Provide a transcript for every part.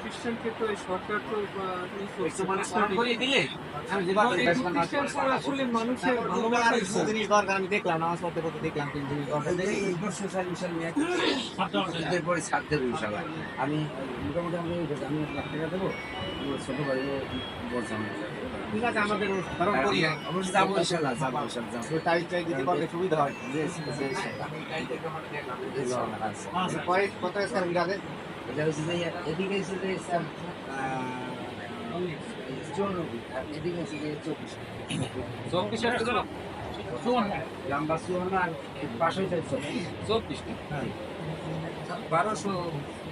খ্রিস্টানকে তো সরকার তো আসলে মানুষের জিনিস দরকার আমি দেখলাম নামাজ পড়তে পড়তে দেখলাম তিন জিনিস দরকার পরে ছাড় দেবো আমি মোটামুটি আমি আমি লাখ টাকা দেবো ছোট ভাই ঠিক আছে আমাদের কারণ করি অবশ্যই যাব। ইনশাল্লাহ যাব ইনশাল্লাহ যাব। টাইট টাইট যদি করলে সুবিধা হয়। যে যে আচ্ছা, কত মিটার আছে? এটা হচ্ছে যে এদিকে হচ্ছে যে স্যার আর এদিকে হচ্ছে যে চব্বিশ লম্বা চুয়ান্ন আর পাশে চব্বিশ বারোশো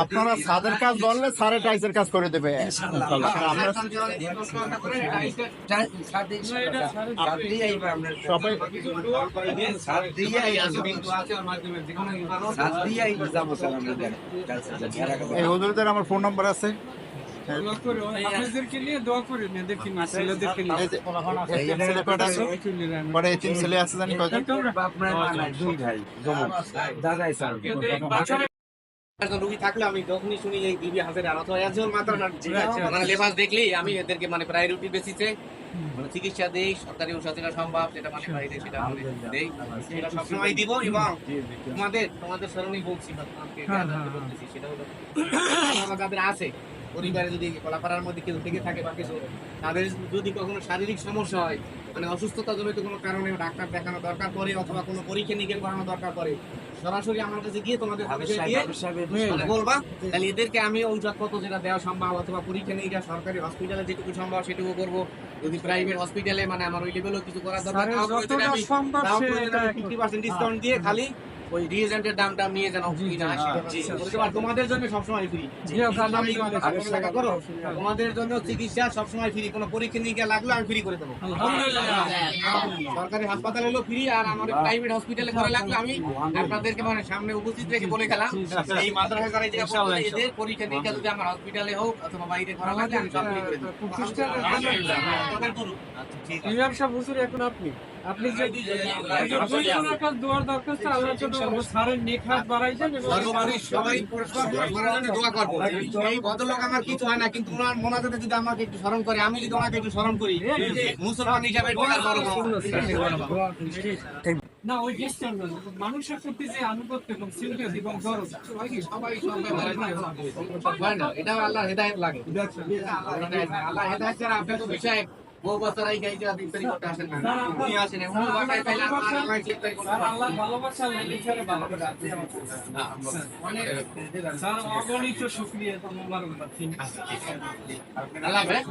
আপনারা সাদের কাজ বললে সাড়ে টাইসের কাজ করে দেবে। সবাই এই হুজুরদের আমার ফোন নাম্বার আছে। ছেলে আছে পরে এই তিন ছেলে আছে জানি কয়জন রুগী থাকলে আমি যখনই শুনি এই বিবি হাজারে আর অথবা একজন মাত্র মানে লেবাস দেখলেই আমি এদেরকে মানে প্রায়োরিটি বেসিসে মানে চিকিৎসা দেই সরকারি যেটা সম্ভব যেটা মানে বাইরে সেটা আমি দেই সেটা সবসময় দিব এবং তোমাদের তোমাদের স্মরণেই বলছি বা তোমাকে সেটা হলো আমার যাদের আছে পরিবারে যদি কলাপাড়ার মধ্যে কেউ থেকে থাকে বা কিছু তাদের যদি কখনো শারীরিক সমস্যা হয় মানে অসুস্থতা জনিত কোনো কারণে ডাক্তার দেখানো দরকার পড়ে অথবা কোনো পরীক্ষা নিরীক্ষা করানো দরকার পড়ে সরাসরি আমার কাছে গিয়ে তোমাদের মানে বলবা। তাহলে এদেরকে আমি ঔষধপত্র যেটা দেওয়া সম্ভব অথবা পরীক্ষা নিরীক্ষা সরকারি হসপিটালে যেটুকু সম্ভব সেটুকু করব। যদি প্রাইভেট হসপিটালে মানে আমার ওই লেভেলও কিছু করার দরকার এটা- 50% ডিসকাউন্ট দিয়ে খালি ওই রিএজেন্টের দামটা নিয়ে যেন আসে। তোমাদের জন্য সবসময় ফ্রি করো। তোমাদের জন্য চিকিৎসা সবসময় ফ্রি কোনো পরীক্ষা নিরীক্ষা লাগলে আমি ফ্রি করে দেবো। সরকারি হাসপাতালে হলো ফ্রি আর আমাদের প্রাইভেট হসপিটালে করা লাগলে আমি আপনাদেরকে মানে সামনে উপস্থিত রেখে বলে গেলাম। এই যারা এদের পরীক্ষা নিরীক্ষা যদি আমার হসপিটালে হোক অথবা বাইরে করা লাগলে আমি সব ফ্রি করে দেবো। আচ্ছা, সাহেব হুজুর এখন আপনি? আপনি যে দোয়ার দরখাস্ত আল্লাহ সারের নেখাত বাড়াইছেন সবাই দোয়া করব। এই ভদ্রলোক আমার কিছু হয় না কিন্তু ওনার মোনাজাতে যদি আমাকে একটু স্মরণ করে আমি যদি ওনাকে একটু স্মরণ করি মুসলমান হিসাবে। না ওই মানুষের প্রতি যে আনুগত্য এবং সিরিয়াস এবং দরদ সবাই সবাই না এটা আল্লাহ হেদায়েত লাগে। আল্লাহ হেদায়েত ছাড়া আপনি তো বিষয় বহু বছর আগে এই যে ইফতারি করতে আসেন না। উনি আসেন উনি বাসায় পাইলে আর আমায় ইফতারি করতে স্যার আল্লাহ ভালোবাসা আল্লাহ এছাড়া ভালোবাসা স্যার অগণিত শুক্রিয়া তোমার আল্লাহ হাফেজ।